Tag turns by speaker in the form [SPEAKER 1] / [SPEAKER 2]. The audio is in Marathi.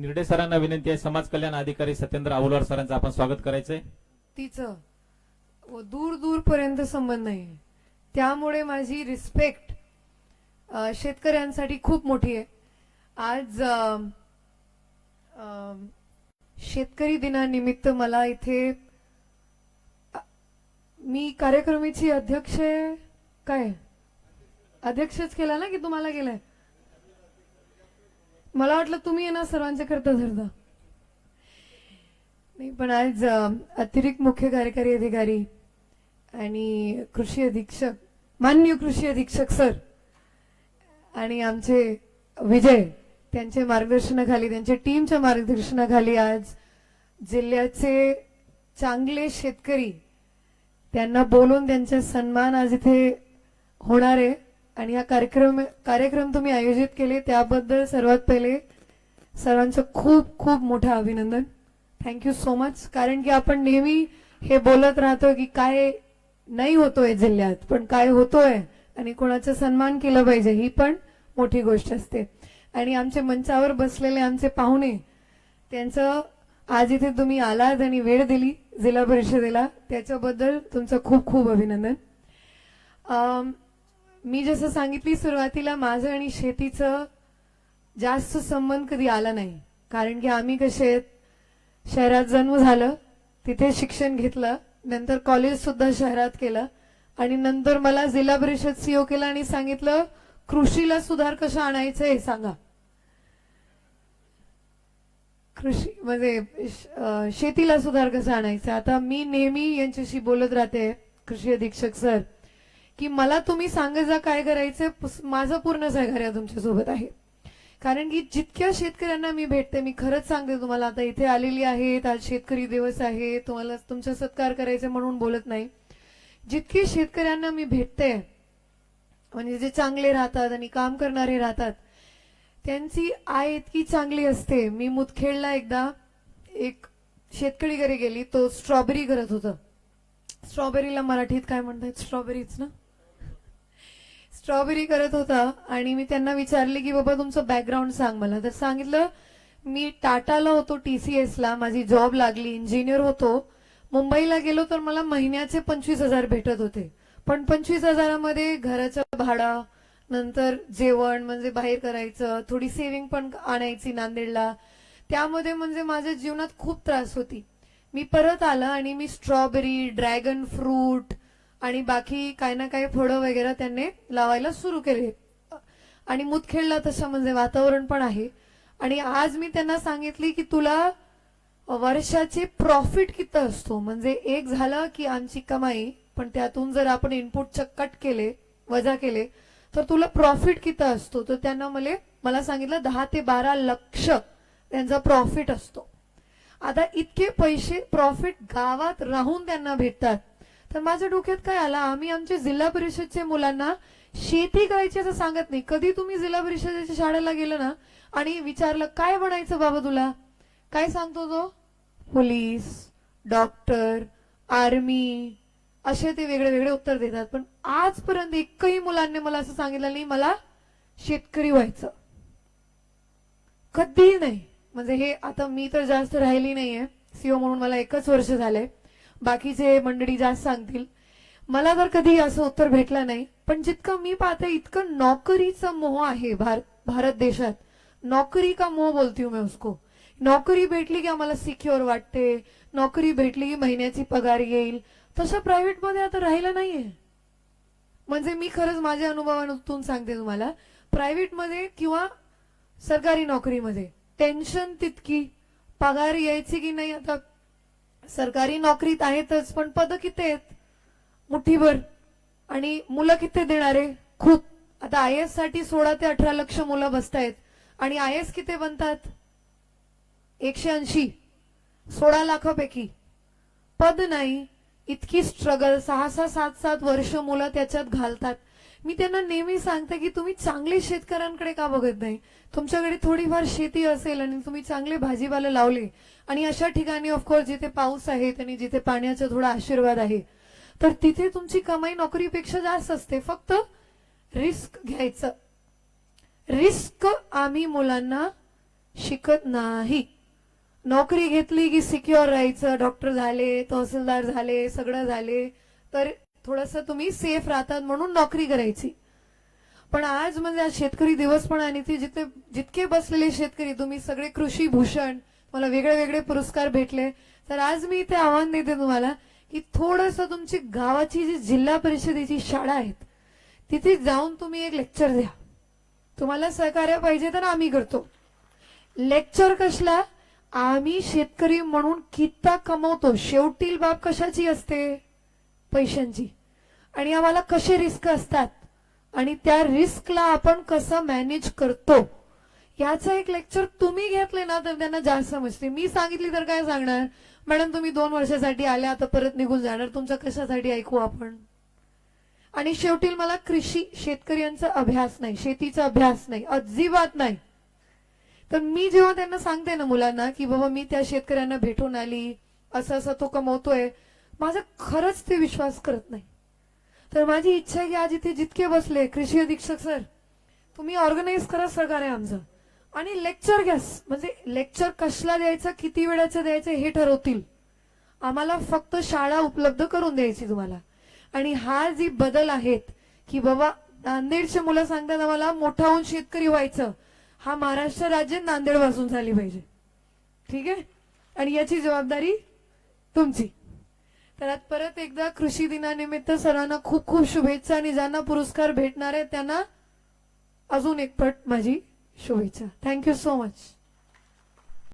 [SPEAKER 1] निर्डे सरांना विनंती आहे समाज कल्याण अधिकारी सत्येंद्र आवलवार सरांचं आपण स्वागत करायचंय.
[SPEAKER 2] तिचं. व दूर दूर पर्यंत संबंध आहे त्यामुळे माझी रिस्पेक्ट शेतकऱ्यांसाठी खूप मोठी आहे. आज शेतकरी दिनानिमित्त मला इथे मी कार्यक्रमाची अध्यक्ष काय? अध्यक्षच केला ना की तुम्हाला केलाय? मला वाटलं तुम्ही ना सर्वांच्या करता धरता. नाही पण आज अतिरिक्त मुख्य कार्यकारी अधिकारी आणि कृषी अधीक्षक मान्य कृषी अधीक्षक सर आणि आमचे विजय त्यांच्या मार्गदर्शनाखाली त्यांच्या टीमच्या मार्गदर्शनाखाली आज जिल्ह्याचे चांगले शेतकरी त्यांना बोलून त्यांचा सन्मान आज इथे होणार आहे. आणि हा कार्यक्रम कार्यक्रम तुम्ही आयोजित केले त्याबद्दल सर्वात पहिले सर्वांचं खूप खूप मोठं अभिनंदन. थँक्यू सो मच कारण की आपण नेहमी हे बोलत राहतो की काय नाही होतोय जिल्ह्यात पण काय होतोय आणि कोणाचा सन्मान केला पाहिजे ही पण मोठी गोष्ट असते. आणि आमच्या मंचावर बसलेले आमचे पाहुणे त्यांचं आज इथे तुम्ही आलात आणि वेळ दिली जिल्हा परिषदेला त्याच्याबद्दल तुमचं खूप खूप अभिनंदन. मी जसं सांगितली सुरुवातीला माझं आणि शेतीचं जास्त संबंध कधी आला नाही. कारण की आम्ही कसे शहरात जन्म झालं तिथे शिक्षण घेतलं नंतर कॉलेज सुद्धा शहरात केलं आणि नंतर मला जिल्हा परिषद सीओ केला आणि सांगितलं कृषीला सुधार कसा आणायचं हे सांगा. कृषी म्हणजे शेतीला सुधार कसा आणायचा? आता मी नेहमी यांच्याशी बोलत राहते कृषी अधीक्षक सर. की मला तुम्ही सांगत जा काय करायचं माझं पूर्ण सहकार्य तुमच्यासोबत आहे. कारण की जितक्या शेतकऱ्यांना मी भेटते मी खरंच सांगते तुम्हाला आता इथे आलेली आहेत आज शेतकरी दिवस आहे तुम्हाला तुमचा सत्कार करायचे म्हणून बोलत नाही. जितके शेतकऱ्यांना मी भेटते म्हणजे जे चांगले राहतात आणि काम करणारे राहतात त्यांची आय इतकी चांगली असते. मी मुदखेडला एकदा एक शेतकरी घरी गेली तो स्ट्रॉबेरी करत होता. स्ट्रॉबेरीला मराठीत काय म्हणतात? स्ट्रॉबेरीच ना? स्ट्रॉबेरी करत होता आणि मी त्यांना विचारले की बाबा तुमचं बॅकग्राऊंड सांग मला. तर सांगितलं मी टाटाला होतो टीसीएस ला. माझी जॉब लागली इंजिनियर होतो. मुंबईला गेलो तर मला महिन्याचे पंचवीस हजार भेटत होते. पण पंचवीस हजारामध्ये घराचं भाडा नंतर जेवण म्हणजे बाहेर करायचं थोडी सेव्हिंग पण आणायची नांदेडला. त्यामध्ये म्हणजे माझ्या जीवनात खूप त्रास होती. मी परत आला आणि मी स्ट्रॉबेरी ड्रॅगन फ्रूट आणि बाकी काही ना काही फळं वगैरे त्यांनी लावायला सुरू केले. आणि मुतखेडला तसं म्हणजे वातावरण पण आहे. आणि आज मी त्यांना सांगितली की तुला वर्षाचे प्रॉफिट किती असतो? म्हणजे एक झालं की आमची कमाई पण त्यातून जर आपण इनपुट कट केले वजा केले तर तुला प्रॉफिट किती असतो? तर त्यांना मला मला सांगितलं दहा ते बारा लक्ष त्यांचा प्रॉफिट असतो. आता इतके पैसे प्रॉफिट गावात राहून त्यांना भेटतात. तर माझ्या डोक्यात काय आला? आम्ही आमच्या जिल्हा परिषदच्या मुलांना शेती करायची असं सांगत नाही. कधी तुम्ही जिल्हा परिषदेच्या शाळेला गेलं ना आणि विचारलं काय बनायचं बाबा तुला? काय सांगतो तो? Police doctor army. असे ते वेगळे वेगळे उत्तर देतात. पण आजपर्यंत एकही मुलांनी मला असं सांगितलं नाही मला शेतकरी व्हायचं. कधीही नाही. म्हणजे हे आता मी तर जास्त राहिली नाहीये. सीओ म्हणून मला एकच वर्ष झालंय बाकीचे मंडळी जास्त सांगतील. मला तर कधी असं उत्तर भेटलं नाही पण जितकं मी पाहते इतकं नोकरीचा मोह आहे भारत भारत देशात. नौकरी का मोह बोलती हूँ मैं उसको? नोकरी भेटली की आम्हाला सिक्युअर वाटते नोकरी भेटली की महिन्याची पगार येईल. तसं प्रायव्हेटमध्ये आता राहिलं नाहीये. म्हणजे मी खरंच माझ्या अनुभवातून सांगते तुम्हाला प्रायव्हेटमध्ये किंवा सरकारी नोकरीमध्ये टेन्शन तितकी. पगार यायची की नाही आता? सरकारी नोकरीत आहेतच पण पद किती आहेत? मुठीभर. आणि मुलं किती देणारे? खूप. आता आय एससाठी सोळा ते अठरा लक्ष मुलं बसतायत. आणि आय एस किती बनतात? एकशे ऐंशी. सोळा लाखापैकी. पद नाही इतकी स्ट्रगल सहा सहा सात सात वर्ष मुलं त्याच्यात घालतात. मी त्यांना नेहमी सांगते की तुम्ही चांगले शेतकऱ्यांकडे का बघत नाही? तुमच्याकडे थोडीफार शेती असेल आणि तुम्ही चांगले भाजीपाला लावले आणि अशा ठिकाणी ऑफकोर्स जिथे पाऊस आहे आणि जिथे पाण्याचा थोडा आशीर्वाद आहे तर तिथे तुमची कमाई नोकरीपेक्षा जास्त असते. फक्त रिस्क घ्यायचं. रिस्क आम्ही मुलांना शिकत नाही. नोकरी घेतली की सिक्युअर राहायचं. डॉक्टर झाले तहसीलदार झाले सगळं झाले तर थोडस तुम्ही सेफ राहतात म्हणून नोकरी करायची. पण आज म्हणजे आज शेतकरी दिवस पण आणि ते जिथे जितके बसलेले शेतकरी तुम्ही सगळे कृषी भूषण मला वेगळे वेगळे पुरस्कार भेटले. तर आज मी इथे आव्हान देते तुम्हाला की थोडस तुमची गावाची जी जिल्हा परिषदेची शाळा आहेत तिथे जाऊन तुम्ही एक लेक्चर द्या. तुम्हाला सहकार्य पाहिजे तर आम्ही करतो. लेक्चर कसला? आम्ही शेतकरी म्हणून किता कमवतो. शेवटील बाब कशाची असते? पैशांची. आणि आम्हाला कसे रिस्क असतात? आणि त्या रिस्कला आपण कसं मॅनेज करतो? याचं एक लेक्चर तुम्ही घेतले ना तर त्यांना जास्त समजते. मी सांगितली तर काय सांगणार? मॅडम तुम्ही दोन वर्षासाठी आल्या आता परत निघून जाणार. तुमचं कशासाठी ऐकू आपण? आणि शेवटी मला कृषी शेतकऱ्यांचा अभ्यास नाही शेतीचा अभ्यास नाही अजिबात नाही. तर मी जेव्हा त्यांना सांगते ना मुलांना की बाबा मी त्या शेतकऱ्यांना भेटून आली असं असं तो कमवतोय माझा खरंच ते विश्वास करत नाही. तर माझी इच्छा आहे की आज इथे जितके बसले कृषी अधीक्षक सर तुम्ही ऑर्गनाईज करा सहकार्य आमचं. आणि लेक्चर घ्या म्हणजे लेक्चर कसला द्यायचं किती वेळाचं द्यायचं हे ठरवतील. आम्हाला फक्त शाळा उपलब्ध करून द्यायची तुम्हाला. आणि हा जी बदल आहेत की बाबा नांदेडचे मुलं सांगतात आम्हाला मोठा होऊन शेतकरी व्हायचं हा महाराष्ट्र राज्य नांदेडपासून झाली पाहिजे. ठीक आहे? आणि याची जबाबदारी तुमची. त्यात परत एकदा कृषी दिनानिमित्त सर्वांना खूप खूप शुभेच्छा आणि ज्यांना पुरस्कार भेटणार आहे त्यांना अजून एक पट माझी शुभेच्छा. Thank you so much